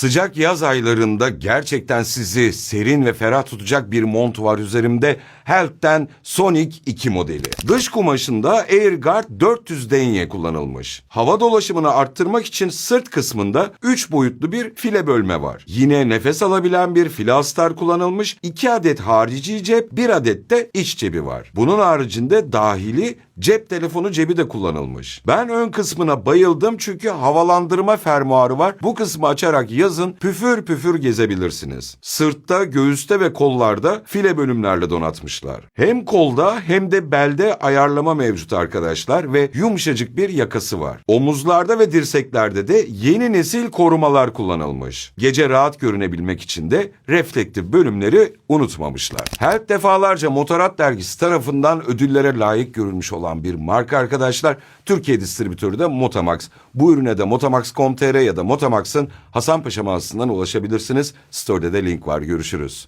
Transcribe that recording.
Sıcak yaz aylarında gerçekten sizi serin ve ferah tutacak bir mont var üzerimde. Health'ten Sonic 2 modeli. Dış kumaşında AirGuard 400 denye kullanılmış. Hava dolaşımını arttırmak için sırt kısmında 3 boyutlu bir file bölme var. Yine nefes alabilen bir file astar kullanılmış. 2 adet harici cep, 1 adet de iç cebi var. Bunun haricinde dahili cep telefonu cebi de kullanılmış. Ben ön kısmına bayıldım çünkü havalandırma fermuarı var. Bu kısmı açarak yazın püfür püfür gezebilirsiniz. Sırtta, göğüste ve kollarda file bölümlerle donatmışlar. Hem kolda hem de belde ayarlama mevcut arkadaşlar ve yumuşacık bir yakası var. Omuzlarda ve dirseklerde de yeni nesil korumalar kullanılmış. Gece rahat görünebilmek için de reflektif bölümleri unutmamışlar. Her defalarca Motorat dergisi tarafından ödüllere layık görülmüş olan bir marka arkadaşlar. Türkiye distribütörü de Motamax. Bu ürüne de Motamax.com.tr ya da Motamax'ın Hasanpaşa mağazasından ulaşabilirsiniz. Store'de de link var. Görüşürüz.